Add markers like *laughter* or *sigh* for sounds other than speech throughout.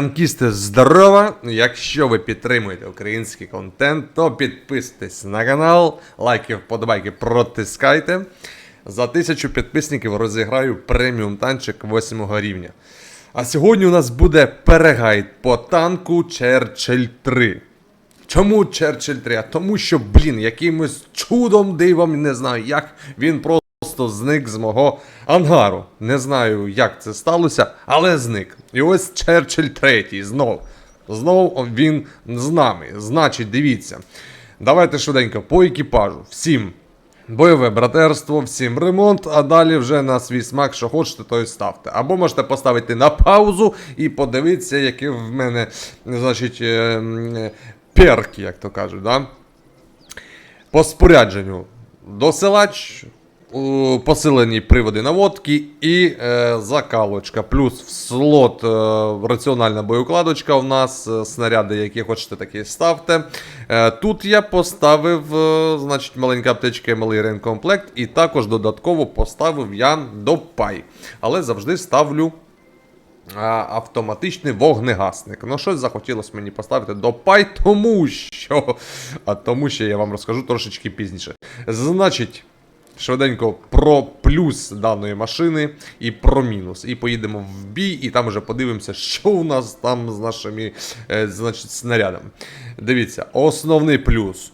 Танкісти здорова! Якщо ви підтримуєте український контент, то підписуйтесь на канал, лайки, вподобайки протискайте. За тисячу підписників розіграю преміум танчик 8 рівня. А сьогодні у нас буде перегайд по танку Черчилль 3. Чому Черчилль 3? А тому що, блін, якимось чудом дивом, не знаю як, він просто зник з мого ангару. Не знаю, як це сталося, але зник. І ось Черчилль 3 знов. Знов він з нами. Значить, дивіться. Давайте швиденько по екіпажу. Всім бойове братерство, всім ремонт, а далі вже на свій смак, що хочете, то й ставте. Або можете поставити на паузу і подивитися, які в мене, значить, е, е, перки, як то кажуть, да? По спорядженню досилач, посилені приводи наводки і е, закалочка. Плюс в слот е, раціональна боєукладочка у нас, е, снаряди, які хочете, такі ставте. Е, тут я поставив е, значить, маленька аптечка і малий ренкомплект, і також додатково поставив я до пай. Але завжди ставлю автоматичний вогнегасник. Ну, щось захотілося мені поставити до пай, тому що. А тому що я вам розкажу трошечки пізніше. Значить. Швиденько про плюс даної машини і про мінус. І поїдемо в бій, і там вже подивимося, що у нас там з нашими е, значить, снарядами. Дивіться, основний плюс.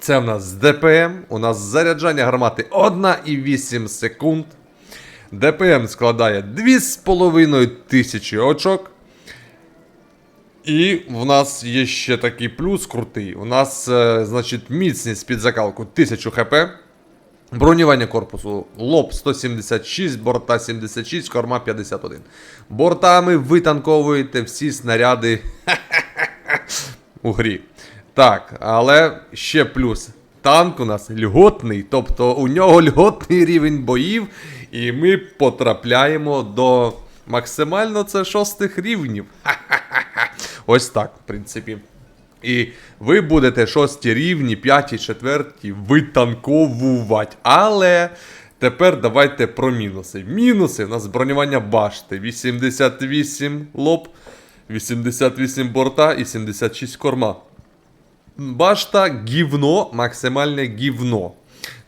Це в нас ДПМ. У нас заряджання гармати 1,8 секунд. ДПМ складає 2,5 тисячі очок. І в нас є ще такий плюс крутий. У нас, е, значить, міцність під закалку 1000 хп. Бронювання корпусу лоб 176, борта 76, корма 51. Бортами ви танковуєте всі снаряди *laughs* у грі. Так, але ще плюс. Танк у нас льготний, тобто у нього льготний рівень боїв, і ми потрапляємо до максимально це шостих рівнів. *laughs* Ось так, в принципі. І ви будете шості рівні, п'яті, четверті витанковувати. Але тепер давайте про мінуси. Мінуси у нас бронювання башти. 88 лоб, 88 борта і 76 корма. Башта гівно, максимальне гівно.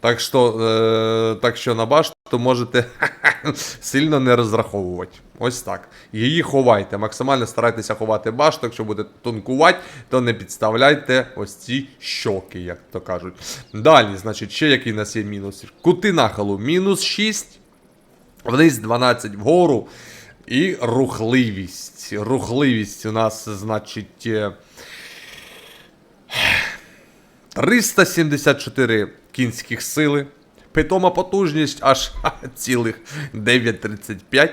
Так що, е, так що на башту можете *laughs* сильно не розраховувати. Ось так. Її ховайте. Максимально старайтеся ховати башту. Якщо будете тонкувати, то не підставляйте ось ці щоки, як то кажуть. Далі, значить, ще який нас є мінус. Кути нахилу мінус 6, вниз 12 вгору. І рухливість. Рухливість у нас, значить. е, 374 кінських сили. Питома потужність аж *laughs* цілих 9,35.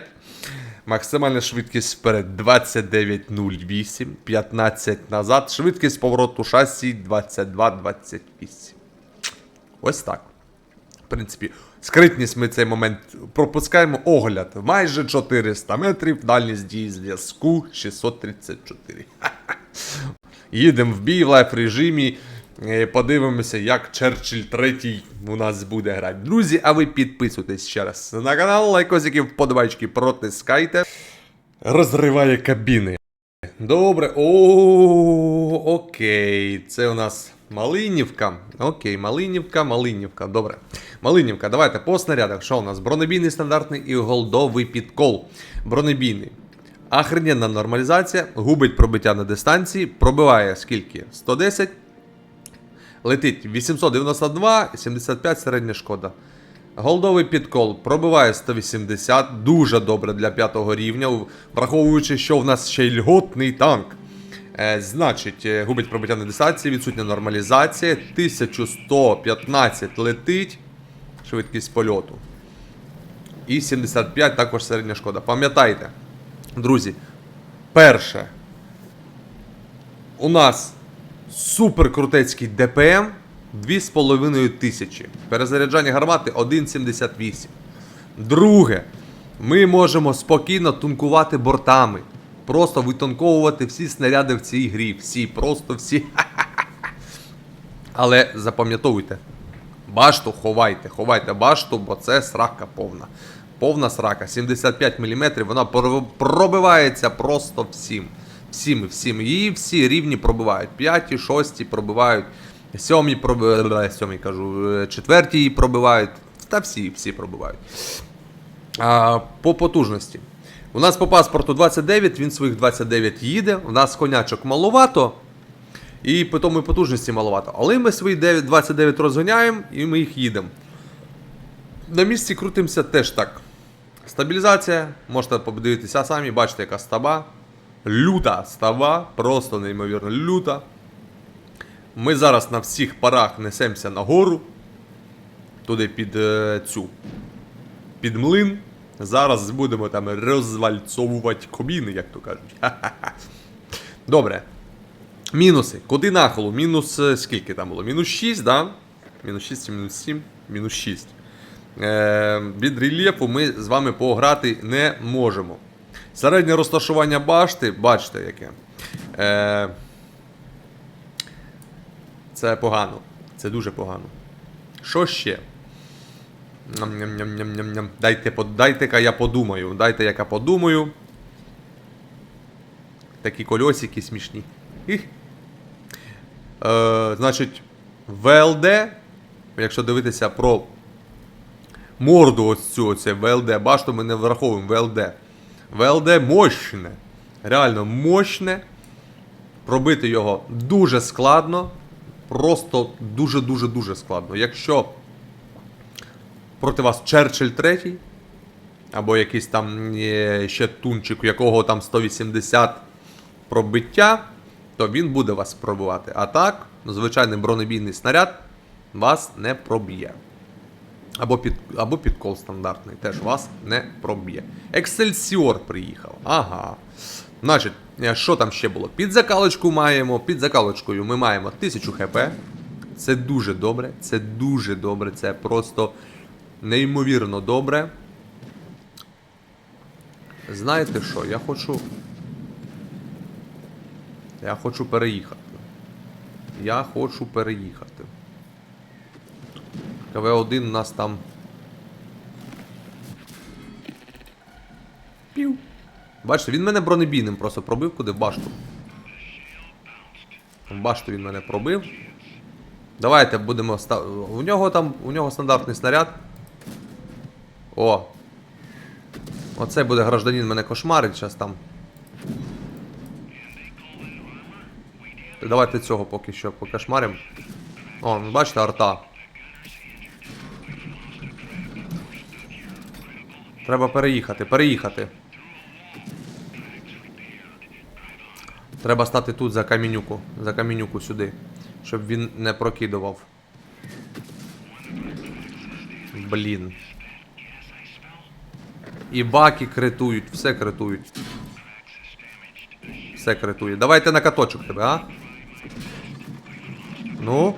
Максимальна швидкість вперед 29,08, 15 назад. Швидкість повороту шасі 22,28. Ось так. В принципі, скритність ми цей момент пропускаємо. Огляд майже 400 метрів, дальність дії зв'язку 634. *laughs* Їдемо в бій в лайф режимі. Е, Подивимося, як Черчилль 3 у нас буде грати. Друзі, а ви підписуйтесь ще раз на канал, лайкосики, вподобайки протискайте. Розриває кабіни. Добре. О, окей. Це у нас Малинівка. Окей, Малинівка, Малинівка. Добре. Малинівка, давайте по снарядах. Що у нас? Бронебійний стандартний і голдовий підкол. Бронебійний. Ахрененна нормалізація, губить пробиття на дистанції, пробиває скільки? 110. Летить 892, 75 середня шкода. Голдовий підкол пробиває 180, дуже добре для 5 рівня, враховуючи, що в нас ще й льготний танк. Е, значить, е, губить пробиття на дистанції, відсутня нормалізація, 1115 летить, швидкість польоту. І 75 також середня шкода. Пам'ятайте, друзі, перше, у нас супер крутецький ДПМ 2,5 тисячі. Перезаряджання гармати 1,78. Друге, ми можемо спокійно тункувати бортами. Просто витонковувати всі снаряди в цій грі. Всі, просто всі. Але запам'ятовуйте, башту ховайте, ховайте башту, бо це срака повна. Повна срака. 75 мм, вона пробивається просто всім. Всіми, всіми. Її всі рівні пробивають. П'яті, шості пробивають, сьомі пробивають, сьомі кажу, е, четверті її пробивають. Та всі, всі пробивають. А, по потужності. У нас по паспорту 29, він своїх 29 їде. У нас конячок маловато. І по тому і потужності маловато. Але ми свої 9, 29 розганяємо і ми їх їдемо. На місці крутимося теж так. Стабілізація, можете подивитися самі, бачите, яка стаба. Люта стаба, просто неймовірно люта. Ми зараз на всіх парах несемося нагору. Туди під е, цю. Під млин. Зараз будемо там розвальцовувати кабіни, як то кажуть. Ха-ха-ха. *laughs* Добре. Мінуси. Куди нахилу? Мінус е, скільки там було? Мінус 6, да? Мінус 6 чи мінус 7? Мінус 6. Е, від рельєфу ми з вами пограти не можемо. Середнє розташування башти, бачите яке. Е, це погано. Це дуже погано. Що ще? Дайте, дайте-ка я подумаю. Дайте яка подумаю. Такі кольосики смішні. Їх. Е, значить, ВЛД, якщо дивитися про морду ось цю, оце ВЛД, башту ми не враховуємо ВЛД. ВЛД мощне. Реально мощне. Пробити його дуже складно. Просто дуже-дуже-дуже складно. Якщо проти вас Черчилль третій, або якийсь там е, ще тунчик, у якого там 180 пробиття, то він буде вас пробивати. А так, звичайний бронебійний снаряд вас не проб'є. Або під, або підкол стандартний теж вас не проб'є. Ексельсіор приїхав. Ага. Значить, е, що там ще було? Під закалочку маємо. Під закалочкою ми маємо 1000 хп. Це дуже добре. Це дуже добре. Це просто неймовірно добре. Знаєте що? Я хочу. Я хочу переїхати. Я хочу переїхати. КВ-1 у нас там. Пів. Бачите, він мене бронебійним просто пробив куди в башту. В башту він мене пробив. Давайте будемо став... У нього там. У нього стандартний снаряд. О. Оце буде гражданин мене кошмарить зараз там. Давайте цього поки що покошмарим. О, ну бачите, арта. Треба переїхати, переїхати. Треба стати тут за камінюку. За камінюку сюди. Щоб він не прокидував. Блін. І баки критують, все критують. Все критує. Давайте на каточок тебе, а? Ну?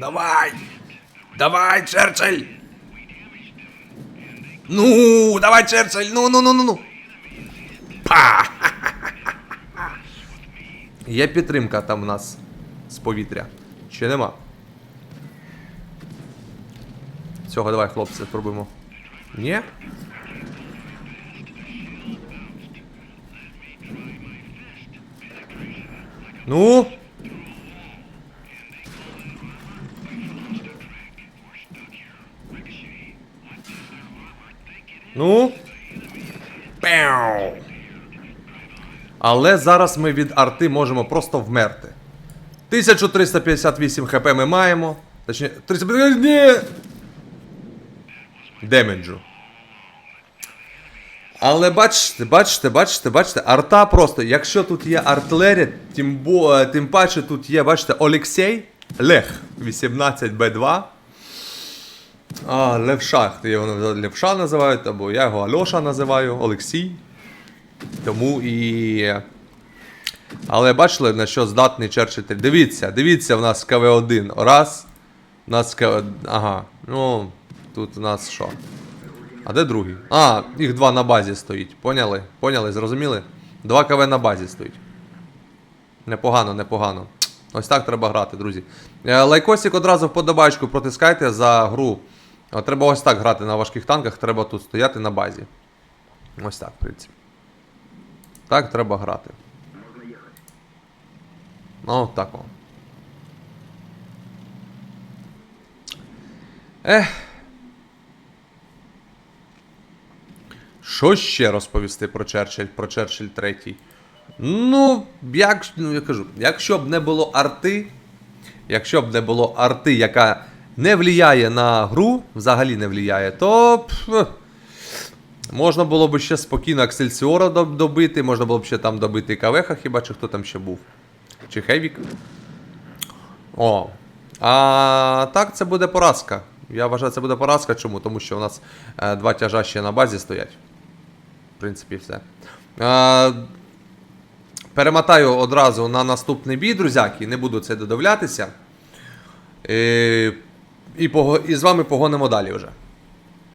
Давай! Давай, Черчилль! Ну, давай, Черчилль! Ну, ну, ну, ну, ну! Па! Є підтримка там у нас з повітря. Чи нема? Цього давай, хлопці, спробуємо. Ні? Ну? Ну? Пяу. Але зараз ми від арти можемо просто вмерти. 1358 хп ми маємо. Точніше, 350. Ні! Демеджу. Але бачите, бачите, бачите, бачите, арта просто. Якщо тут є артилерія, тим, бо, е, тим паче тут є, бачите, Олексій Лех 18Б2. А, Левша, його Левша називають, або я його Альоша називаю, Олексій. Тому і. Але бачили, на що здатний Черчилль? Дивіться, дивіться, в нас КВ-1. Раз. У нас КВ. Ага. Ну, тут у нас що? А де другий? А, їх два на базі стоїть. Поняли? Поняли, зрозуміли? Два КВ на базі стоїть. Непогано, непогано. Ось так треба грати, друзі. Е, Лайкосик одразу вподобайку протискайте за гру. Е, Треба ось так грати на важких танках, треба тут стояти на базі. Ось так, в принципі. Так треба грати. Ну, так о. Ех. Що ще розповісти про Черчилль, про Черчилль третій? Ну, як, ну, я кажу, якщо б не було арти, якщо б не було арти, яка не влияє на гру, взагалі не влияє, то можна було б ще спокійно Аксельсіора добити, можна було б ще там добити Кавеха, хіба чи хто там ще був. Чи Хевік. О. А так це буде поразка. Я вважаю, це буде поразка. Чому? Тому що у нас е, два тяжа ще на базі стоять. В принципі, все. Е, перемотаю одразу на наступний бій, друзяки. Не буду це додивлятися. Е, і, пого- і з вами погонимо далі вже.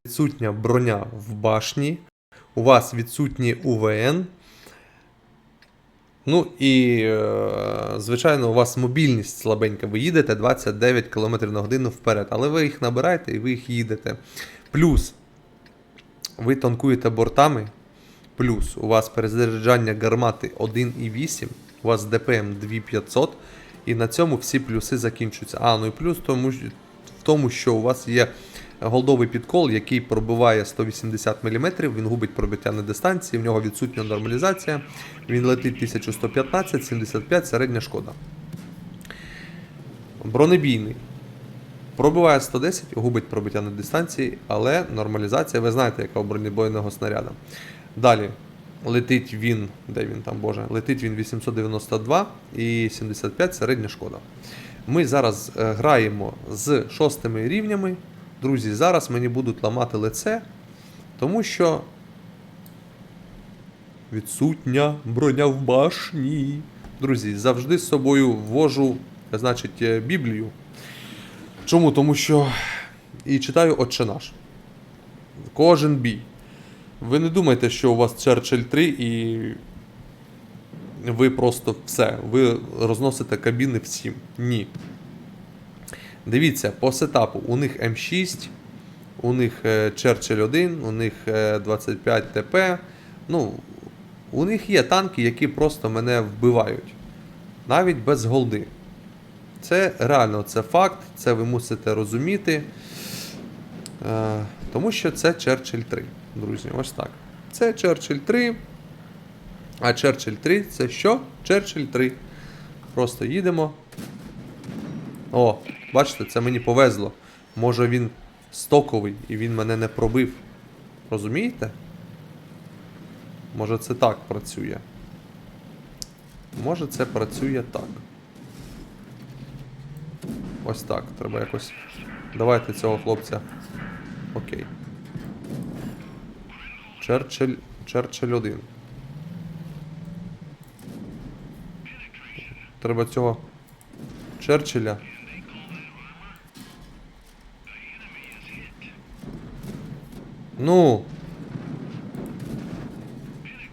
Відсутня броня в башні. У вас відсутні УВН. Ну і, е, звичайно, у вас мобільність слабенька. Ви їдете 29 км на годину вперед, але ви їх набираєте і ви їх їдете. Плюс ви танкуєте бортами. Плюс у вас перезаряджання гармати 1,8, у вас ДПМ 2500, і на цьому всі плюси закінчуються. А, ну і плюс тому, тому, що у вас є голдовий підкол, який пробиває 180 мм, він губить пробиття на дистанції, в нього відсутня нормалізація, він летить 1115, 75 середня шкода. Бронебійний. Пробиває 110, губить пробиття на дистанції, але нормалізація, ви знаєте, яка у бронебойного снаряда. Далі летить він, де він там, боже, летить він 892 і 75 середня шкода. Ми зараз е, граємо з шостими рівнями. Друзі, зараз мені будуть ламати лице, тому що відсутня броня в башні. Друзі, завжди з собою ввожу, значить, е, Біблію. Чому? Тому що і читаю Отче наш. Кожен бій. Ви не думайте, що у вас Черчилль 3 і ви просто все. Ви розносите кабіни всім. Ні. Дивіться, по сетапу у них М6, у них е, Черчилль 1, у них е, 25 ТП. Ну, у них є танки, які просто мене вбивають. Навіть без голди. Це реально це факт, це ви мусите розуміти. Е, тому що це Черчилль 3, друзі. Ось так. Це Черчилль 3. А Черчилль 3 це що? Черчилль 3. Просто їдемо. О, бачите, це мені повезло. Може він стоковий і він мене не пробив. Розумієте? Може це так працює. Може це працює так. Ось так. Треба якось. Давайте цього хлопця. Окей. Черчилль. Черчилль 1. Треба цього Черчилля. Ну.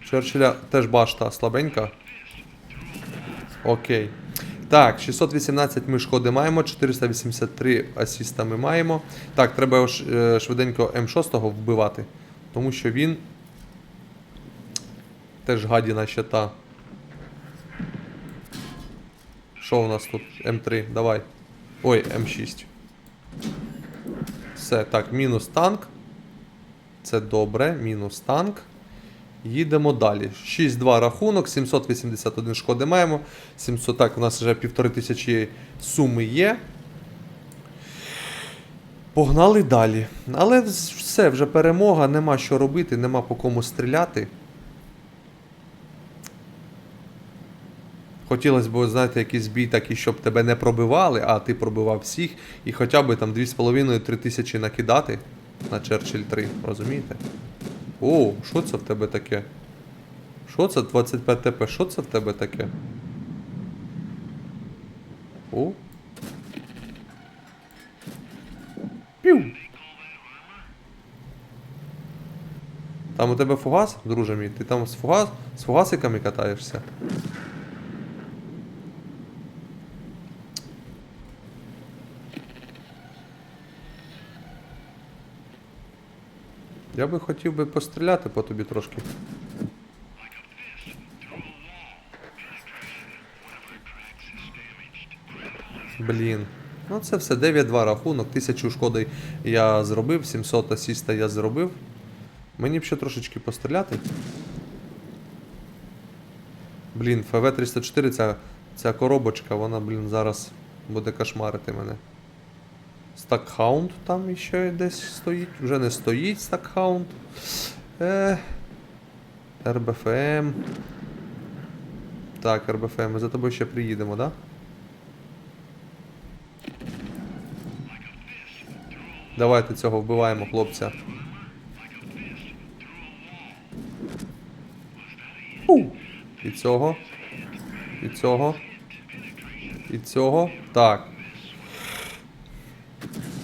Черчилля теж башта слабенька. Окей. Так, 618 ми шкоди маємо, 483 асіста ми маємо. Так, треба його е, швиденько М6 вбивати, тому що він теж гадіна ще та. Що у нас тут? М3, давай. Ой, М6. Все, так, мінус танк. Це добре, мінус танк. Їдемо далі. 6-2 рахунок, 781 шкоди маємо. 700, так, у нас вже півтори тисячі суми є. Погнали далі. Але все, вже перемога, нема що робити, нема по кому стріляти. Хотілося б, знаєте, якийсь бій такий, щоб тебе не пробивали, а ти пробивав всіх, і хоча б там 2,5-3 тисячі накидати на Черчилль 3, розумієте? О, що це в тебе таке? Що це 25 ТП? Що це в тебе таке? О. Пів. Там у тебе фугас, друже мій? Ти там з фугас, з фугасиками катаєшся? Я би хотів би постріляти по тобі трошки. Блін. Ну це все 9-2 рахунок, 1000 шкоди я зробив, 700 асіста я зробив. Мені б ще трошечки постріляти. Блін, ФВ-304 ця, ця коробочка, вона, блін, зараз буде кошмарити мене. Стакхаунд там ще десь стоїть. Вже не стоїть стакхаунд. Е, РБФМ. Так, РБФМ, ми за тобою ще приїдемо, да? Давайте цього вбиваємо, хлопця. Фу. І цього. І цього. І цього. Так.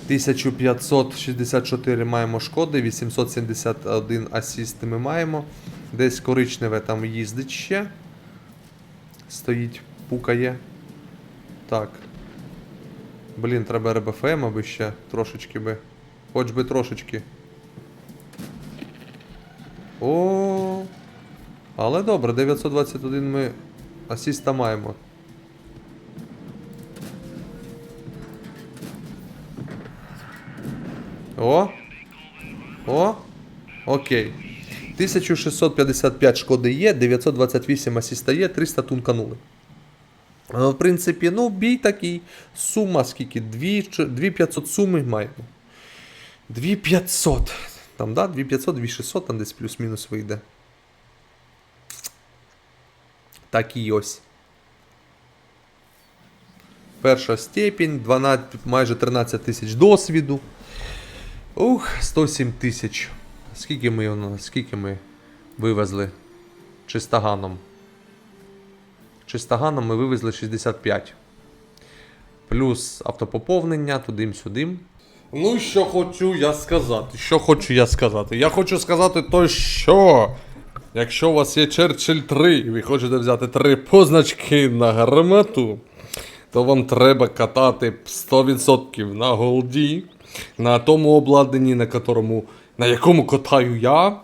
1564 маємо шкоди, 871 асіст ми маємо. Десь коричневе там їздить ще. Стоїть, пукає. Так. Блін, треба РБФМ, аби ще трошечки би. Хоч би трошечки. О. Але добре, 921 ми асіста маємо. О! О! Окей. 1655 шкоди є, 928 асіста є, 300 тунканули. Е, В принципі, ну, бій такий. Сума скільки? 2500 суми маємо. 2500. Там, да? 2500, 2600, там десь плюс-мінус вийде. Так і ось. Перша степінь, 12, майже 13 тисяч досвіду. Ух, 107 тисяч. Скільки ми, скільки ми вивезли чистоганом? Чистоганом ми вивезли 65. Плюс автопоповнення, тудим-сюдим. Ну, що хочу я сказати? Що хочу я сказати? Я хочу сказати то, що. Якщо у вас є Черчилль 3 і ви хочете взяти три позначки на гармату, то вам треба катати 100% на голді, на тому обладнанні, на, которому, на якому катаю я.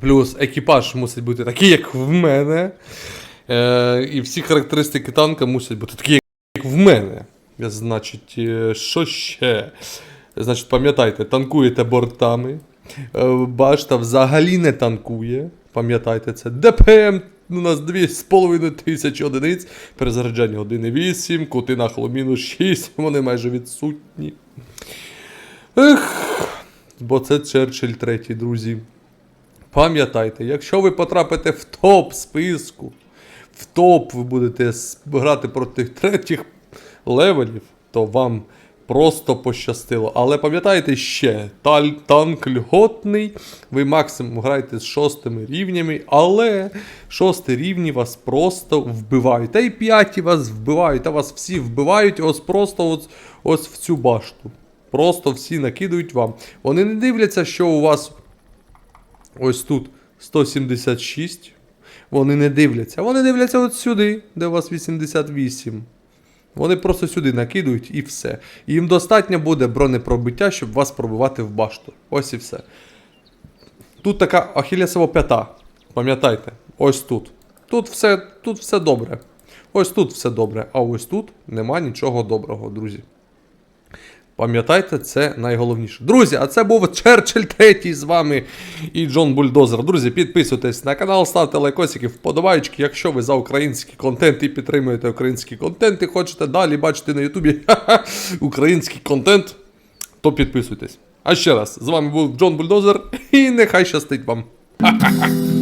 Плюс екіпаж мусить бути такий, як в мене. Е, і всі характеристики танка мусять бути такі, як в мене. Значить, е, що ще? Значить, пам'ятайте, танкуєте бортами. Е, Башта взагалі не танкує. Пам'ятайте це. ДПМ у нас 2,5 тисячі одиниць. Перезаряджання 1,8, кути нахилу мінус 6, *laughs* вони майже відсутні. Ех, бо це Черчилль третій, друзі. Пам'ятайте, якщо ви потрапите в топ списку, в топ ви будете грати проти третіх левелів, то вам просто пощастило. Але пам'ятайте ще, танк льготний, ви максимум граєте з шостими рівнями, але шості рівні вас просто вбивають. Та й п'яті вас вбивають, та вас всі вбивають ось просто ось, ось в цю башту. Просто всі накидують вам. Вони не дивляться, що у вас ось тут 176. Вони не дивляться. Вони дивляться от сюди, де у вас 88. Вони просто сюди накидують і все. Їм достатньо буде бронепробиття, щоб вас пробивати в башту. Ось і все. Тут така ахілесова п'ята. Пам'ятайте, ось тут. Тут все, тут все добре. Ось тут все добре, а ось тут нема нічого доброго, друзі. Пам'ятайте, це найголовніше. Друзі, а це був Черчилль третій з вами і Джон Бульдозер. Друзі, підписуйтесь на канал, ставте лайкосики, вподобайки, якщо ви за український контент і підтримуєте український контент і хочете далі бачити на Ютубі *laughs* український контент, то підписуйтесь. А ще раз, з вами був Джон Бульдозер, і нехай щастить вам. *laughs*